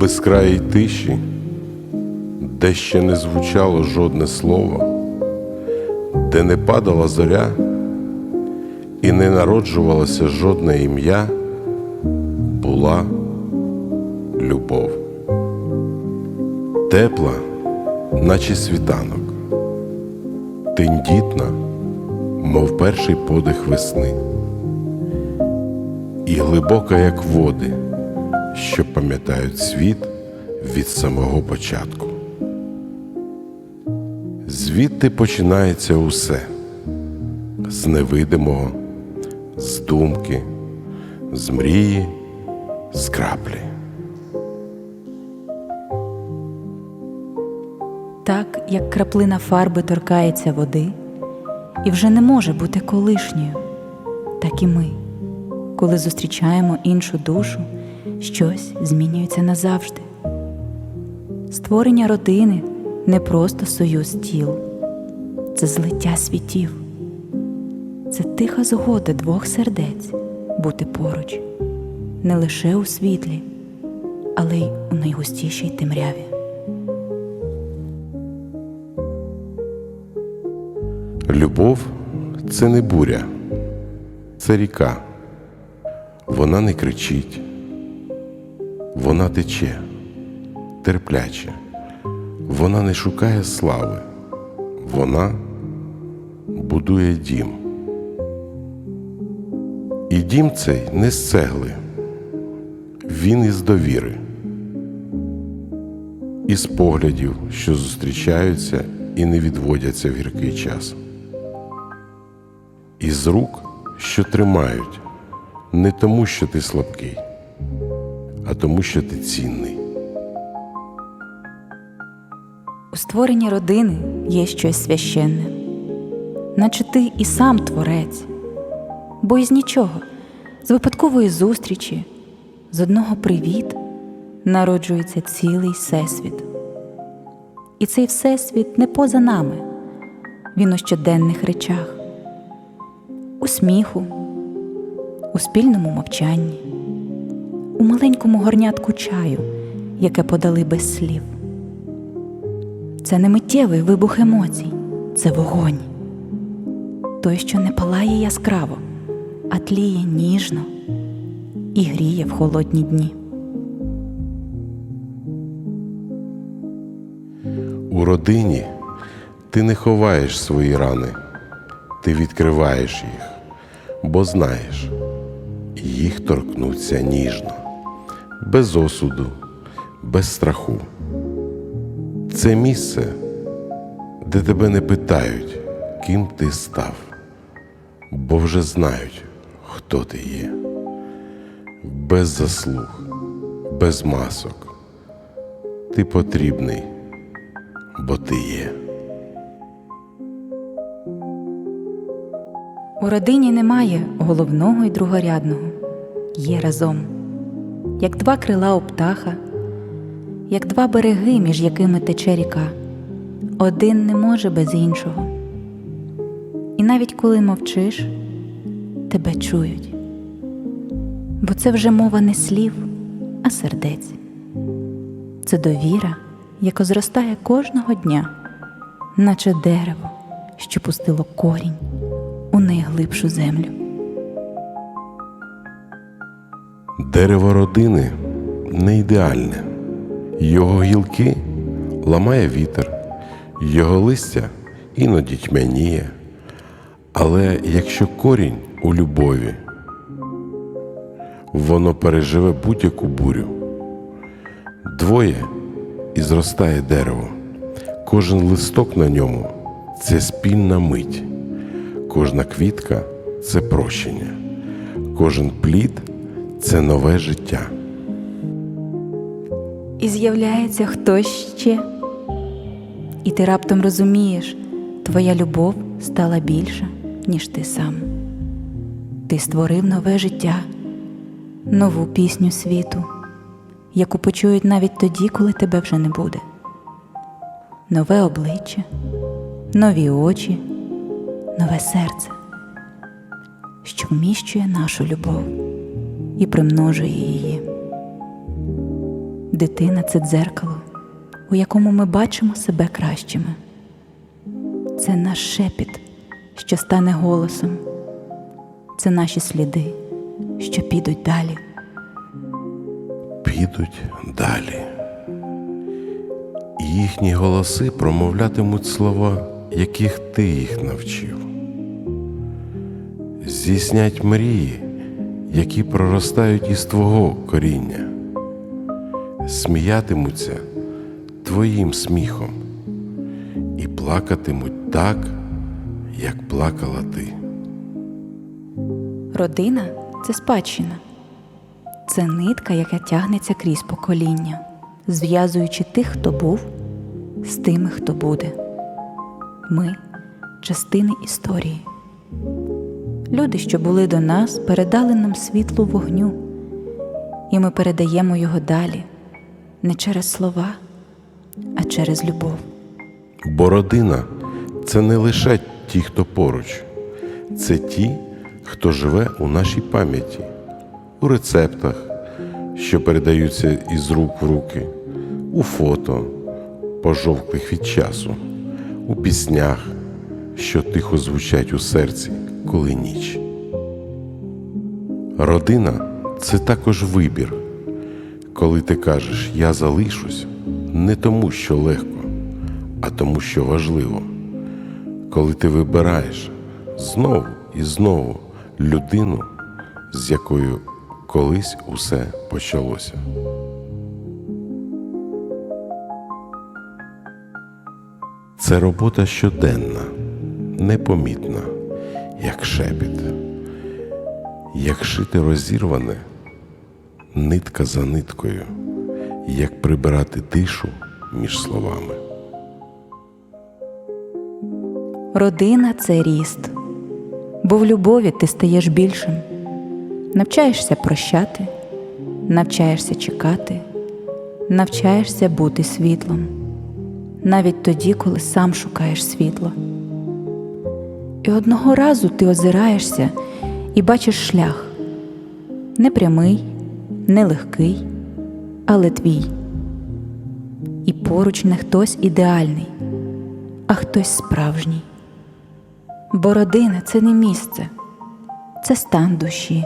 безкраїй тиші, де ще не звучало жодне слово, де не падала зоря і не народжувалося жодне ім'я, була любов. Тепла, наче світанок, тендітна, мов перший подих весни, і глибока, як води, що пам'ятають світ від самого початку. Звідти починається усе з невидимого, з думки, з мрії, з краплі. Так, як краплина фарби торкається води і вже не може бути колишньою, так і ми, коли зустрічаємо іншу душу, щось змінюється назавжди. Створення родини не просто союз тіл, це злиття світів, це тиха згода двох сердець бути поруч, не лише у світлі, але й у найгустішій темряві. Любов це не буря, це ріка. Вона не кричить, вона тече, терпляче, вона не шукає слави, вона будує дім. І дім цей не з цегли, він із довіри, із поглядів, що зустрічаються і не відводяться в гіркий час. Із рук, що тримають, не тому, що ти слабкий, а тому, що ти цінний. У створенні родини є щось священне, наче ти і сам творець, бо із нічого, з випадкової зустрічі, з одного привіт народжується цілий всесвіт. І цей всесвіт не поза нами, він у щоденних речах, у сміху, у спільному мовчанні, у маленькому горнятку чаю, яке подали без слів. Це не миттєвий вибух емоцій, це вогонь. Той, що не палає яскраво, а тліє ніжно і гріє в холодні дні. У родині ти не ховаєш свої рани, ти відкриваєш їх, бо знаєш, їх торкнуться ніжно, без осуду, без страху. Це місце, де тебе не питають, ким ти став, бо вже знають, хто ти є. Без заслуг, без масок. Ти потрібний, бо ти є. У родині немає головного і другорядного, є разом, як два крила у птаха, як два береги, між якими тече ріка. Один не може без іншого. І навіть коли мовчиш, тебе чують. Бо це вже мова не слів, а сердець. Це довіра, яка зростає кожного дня, наче дерево, що пустило корінь у найглибшу землю. Дерево родини не ідеальне. Його гілки ламає вітер, його листя іноді тьмяніє. Але якщо корінь у любові, воно переживе будь-яку бурю. Двоє і зростає дерево. Кожен листок на ньому це спільна мить, кожна квітка це прощення, кожен плід це нове життя. І з'являється хтось ще. І ти раптом розумієш, твоя любов стала більша, ніж ти сам. Ти створив нове життя, нову пісню світу, яку почують навіть тоді, коли тебе вже не буде. Нове обличчя, нові очі, нове серце, що вміщує нашу любов і примножує її. Дитина це дзеркало, у якому ми бачимо себе кращими. Це наш шепіт, що стане голосом. Це наші сліди, що підуть далі. підуть далі. І їхні голоси промовлятимуть слова, яких ти їх навчив. Здійснять мрії, які проростають із твого коріння, сміятимуться твоїм сміхом і плакатимуть так, як плакала ти. Родина це спадщина, це нитка, яка тягнеться крізь покоління, зв'язуючи тих, хто був, з тими, хто буде. Ми частини історії. Люди, що були до нас, передали нам світло вогню, і ми передаємо його далі не через слова, а через любов. Бо родина це не лише ті, хто поруч, це ті, хто живе у нашій пам'яті, у рецептах, що передаються із рук в руки, у фото, пожовклих від часу, у піснях, що тихо звучать у серці, коли ніч. Родина це також вибір, коли ти кажеш Я залишусь не тому, що легко, а тому, що важливо. Коли ти вибираєш знову і знову людину, з якою колись усе почалося. Це робота щоденна, непомітна, як шепіт, як шити розірване нитка за ниткою, як прибирати тишу між словами. Родина це ріст, бо в любові ти стаєш більшим. Навчаєшся прощати, навчаєшся чекати, навчаєшся бути світлом, навіть тоді, коли сам шукаєш світло. І одного разу ти озираєшся і бачиш шлях не прямий, не легкий, але твій. І поруч не хтось ідеальний, а хтось справжній. Бо родина це не місце, це стан душі,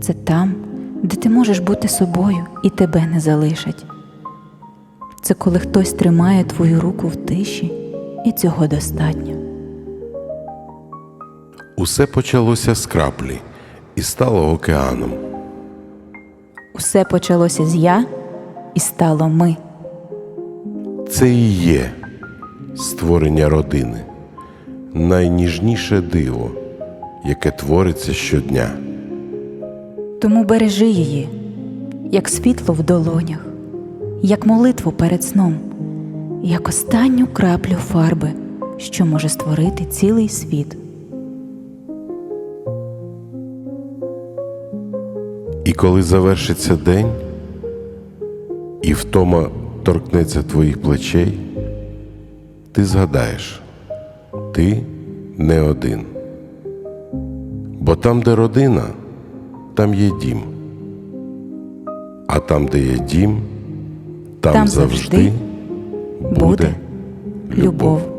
це там, де ти можеш бути собою і тебе не залишать. Це коли хтось тримає твою руку в тиші, і цього достатньо. Усе почалося з краплі і стало океаном. Усе почалося з я і стало ми. Це і є створення родини, найніжніше диво, яке твориться щодня. Тому бережи її, як світло в долонях, як молитву перед сном, як останню краплю фарби, що може створити цілий світ. І коли завершиться день, і втома торкнеться твоїх плечей, ти згадаєш, ти не один. Бо там, де родина, там є дім. А там, де є дім, там, Там завжди завжди буде любов.